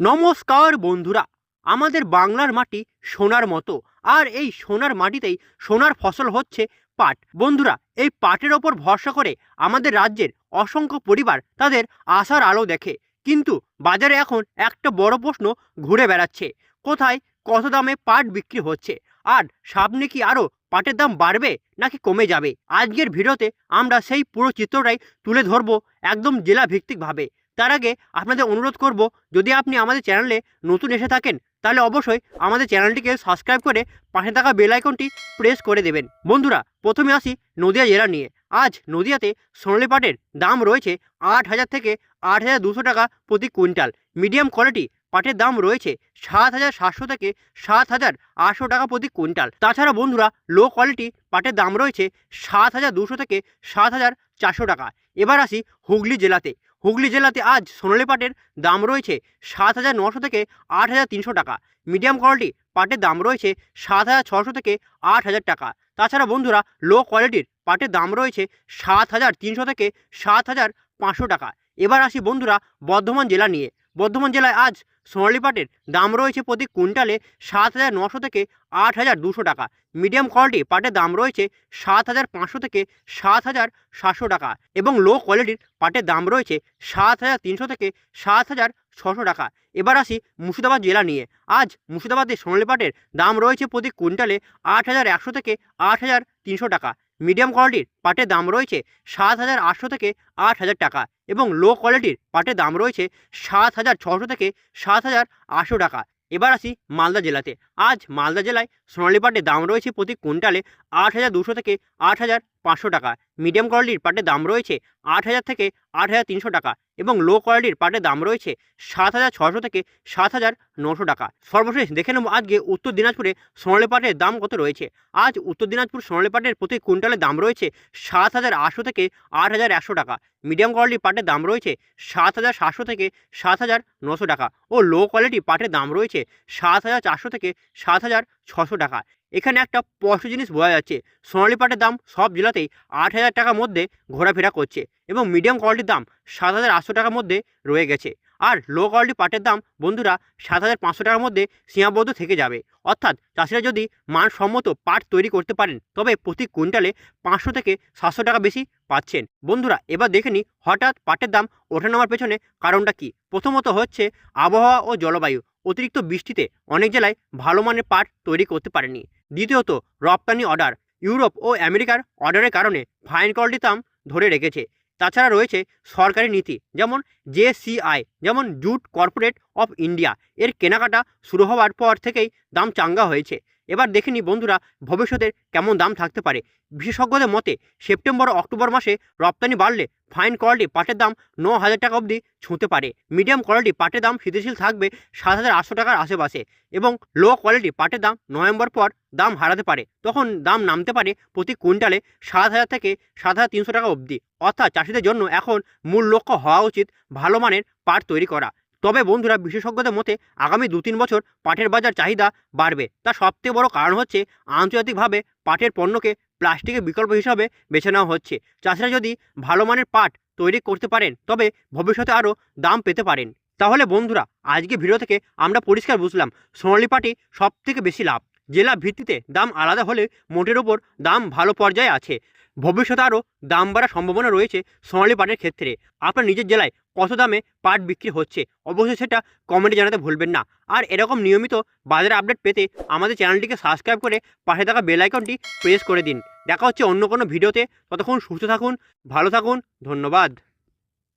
নমস্কার বন্ধুরা, আমাদের বাংলার মাটি সোনার মতো, আর এই সোনার মাটিতেই সোনার ফসল হচ্ছে পাট। বন্ধুরা, এই পাটের ওপর ভরসা করে আমাদের রাজ্যের অসংখ্য পরিবার তাদের আশার আলো দেখে। কিন্তু বাজারে এখন একটা বড় প্রশ্ন ঘুরে বেড়াচ্ছে, কোথায় কত দামে পাট বিক্রি হচ্ছে? আর সামনে কি আরও পাটের দাম বাড়বে নাকি কমে যাবে? আজকের ভিডিওতে আমরা সেই পুরো চিত্রটাই তুলে ধরবো একদম জেলা ভিত্তিকভাবে তার আগে আপনাদের অনুরোধ করব, যদি আপনি আমাদের চ্যানেলে নতুন এসে থাকেন, তাহলে অবশ্যই আমাদের চ্যানেলটিকে সাবস্ক্রাইব করে পাশে থাকা বেল আইকনটি প্রেস করে দেবেন। বন্ধুরা, প্রথমে আসি নদিয়া জেলা নিয়ে। আজ নদিয়াতে সোনালি পাটের দাম রয়েছে আট হাজার থেকে আট হাজার দুশো টাকা প্রতি কুইন্টাল। মিডিয়াম কোয়ালিটি পাটের দাম রয়েছে সাত হাজার সাতশো থেকে সাত হাজার আটশো টাকা প্রতি কুইন্টাল। তাছাড়া বন্ধুরা লো কোয়ালিটি পাটের দাম রয়েছে সাত হাজার দুশো থেকে সাত হাজার চারশো টাকা। এবার আসি হুগলি জেলাতে। হুগলি জেলাতে আজ সোনালি পাটের দাম রয়েছে সাত হাজার নশো থেকে আট হাজার তিনশো টাকা। মিডিয়াম কোয়ালিটি পাটের দাম রয়েছে সাত হাজার ছশো থেকে আট হাজার টাকা। তাছাড়া বন্ধুরা, লো কোয়ালিটির পাটের দাম রয়েছে সাত হাজার তিনশো থেকে সাত হাজার পাঁচশো টাকা। এবার আসি বন্ধুরা, বর্ধমান জেলা নিয়ে। বর্ধমান জেলায় আজ সোনালি পাটের দাম রয়েছে প্রতি কুইন্টালে সাত হাজার নশো থেকে আট হাজার দুশো টাকা। মিডিয়াম কোয়ালিটি পাটের দাম রয়েছে সাত হাজার পাঁচশো থেকে সাত হাজার সাতশো টাকা এবং লো কোয়ালিটির পাটের দাম রয়েছে সাত হাজার তিনশো থেকে সাত হাজার ছশো টাকা। এবার আসি মুর্শিদাবাদ জেলা নিয়ে। আজ মুর্শিদাবাদে সোনালি পাটের দাম রয়েছে প্রতি কুইন্টালে আট হাজার একশো থেকে আট হাজার তিনশো টাকা। মিডিয়াম কোয়ালিটির পাটের দাম রয়েছে সাত হাজার আটশো থেকে আট হাজার টাকা এবং লো কোয়ালিটির পাটের দাম রয়েছে সাত হাজার ছশো থেকে সাত হাজার আটশো টাকা। এবার আসি মালদা জেলাতে। আজ মালদা জেলায় সোনালি পাটের দাম রয়েছে প্রতি কুইন্টালে আট হাজার দুশো থেকে আট হাজার পাঁচশো টাকা। মিডিয়াম কোয়ালিটির পাটের দাম রয়েছে আট হাজার থেকে আট হাজার তিনশো টাকা এবং লো কোয়ালিটির পাটের দাম রয়েছে সাত হাজার ছশো থেকে সাত হাজার নশো টাকা। সর্বশেষ দেখে নেব আজকে উত্তর দিনাজপুরে সোনালি পাটের দাম কত রয়েছে। আজ উত্তর দিনাজপুর সোনালি পাটের প্রতি কুইন্টালের দাম রয়েছে সাত হাজার আটশো থেকে আট হাজার একশো টাকা। মিডিয়াম কোয়ালিটির পাটের দাম রয়েছে সাত হাজার সাতশো থেকে সাত হাজার নশো টাকা ও লো কোয়ালিটি পাটের দাম রয়েছে সাত হাজার চারশো থেকে সাত হাজার ছশো টাকা। এখানে একটা স্পষ্ট জিনিস বোঝা যাচ্ছে। সোনালি পাটের দাম সব জেলাতেই আট হাজার টাকার মধ্যে ঘোরাফেরা করছে এবং মিডিয়াম কোয়ালিটির দাম সাত হাজার আটশো টাকার মধ্যে রয়ে গেছে। আর লো কোয়ালিটি পাটের দাম বন্ধুরা সাত হাজার পাঁচশো টাকার মধ্যে সীমাবদ্ধ থেকে যাবে। অর্থাৎ চাষিরা যদি মানসম্মত পাট তৈরি করতে পারেন, তবে প্রতি কুইন্টালে পাঁচশো থেকে সাতশো টাকা বেশি পাচ্ছেন। বন্ধুরা, এবার দেখে নিই হঠাৎ পাটের দাম ওঠা নামার পেছনে কারণটা কি? প্রথমত হচ্ছে আবহাওয়া ও জলবায়ু। অতিরিক্ত বৃষ্টিতে অনেক জেলায় ভালো মানের পাট তৈরি করতে পারেনি দ্বিতীয়ত, রপ্তানি অর্ডার। ইউরোপ ও আমেরিকার অর্ডারের কারণে ফাইন কোয়ালিটি দাম ধরে রেখেছে। তাছাড়া রয়েছে সরকারি নীতি, যেমন জেসিআই যেমন জুট কর্পোরেট অফ ইন্ডিয়া। এর কেনাকাটা শুরু হওয়ার পর থেকেই দাম চাঙ্গা হয়েছে। এবার দেখে নিই বন্ধুরা ভবিষ্যতের কেমন দাম থাকতে পারে। বিশেষজ্ঞদের মতে, সেপ্টেম্বর অক্টোবর মাসে রপ্তানি বাড়লে ফাইন কোয়ালিটি পাটের দাম ন হাজার টাকা অবধি ছুঁতে পারে। মিডিয়াম কোয়ালিটি পাটের দাম স্থিতিশীল থাকবে সাত হাজার আটশো টাকার আশেপাশে এবং লো কোয়ালিটি পাটের দাম নভেম্বর পর দাম হারাতে পারে। তখন দাম নামতে পারে প্রতি কুইন্টালে সাত হাজার থেকে সাত হাজার তিনশো টাকা অবধি। অর্থাৎ চাষিদের জন্য এখন মূল লক্ষ্য হওয়া উচিত ভালো মানের পাট তৈরি করা। তবে বন্ধুরা বিশেষজ্ঞদের মতে আগামী দু তিন বছর পাটের বাজার চাহিদা বাড়বে। তার সবথেকে বড় কারণ হচ্ছে আন্তর্জাতিকভাবে পাটের পণ্যকে প্লাস্টিকের বিকল্প হিসাবে বেছে নেওয়া হচ্ছে। চাষিরা যদি ভালো মানের পাট তৈরি করতে পারেন, তবে ভবিষ্যতে আরও দাম পেতে পারেন। তাহলে বন্ধুরা, আজকে ভিডিও থেকে আমরা পরিষ্কার বুঝলাম, সোনালি পাটি সব থেকে বেশি লাভ। জেলা ভিত্তিতে দাম আলাদা হলে মোটের ওপর দাম ভালো পর্যায়ে আছে। ভবিষ্যতে আরও দাম বাড়ার সম্ভাবনা রয়েছে সোনালি পাটের ক্ষেত্রে। আপনার নিজের জেলায় কত দামে পাট বিক্রি হচ্ছে? অবশ্যই সেটা কমেন্টে জানাতে ভুলবেন না। আর এরকম নিয়মিত বাজারে আপডেট পেতে আমাদের চ্যানেলটিকে সাবস্ক্রাইব করে পাশে থাকা বেল আইকনটি প্রেস করে দিন। দেখা হচ্ছে অন্য কোনো ভিডিওতে ততক্ষণ সুস্থ থাকুন, ভালো থাকুন, ধন্যবাদ।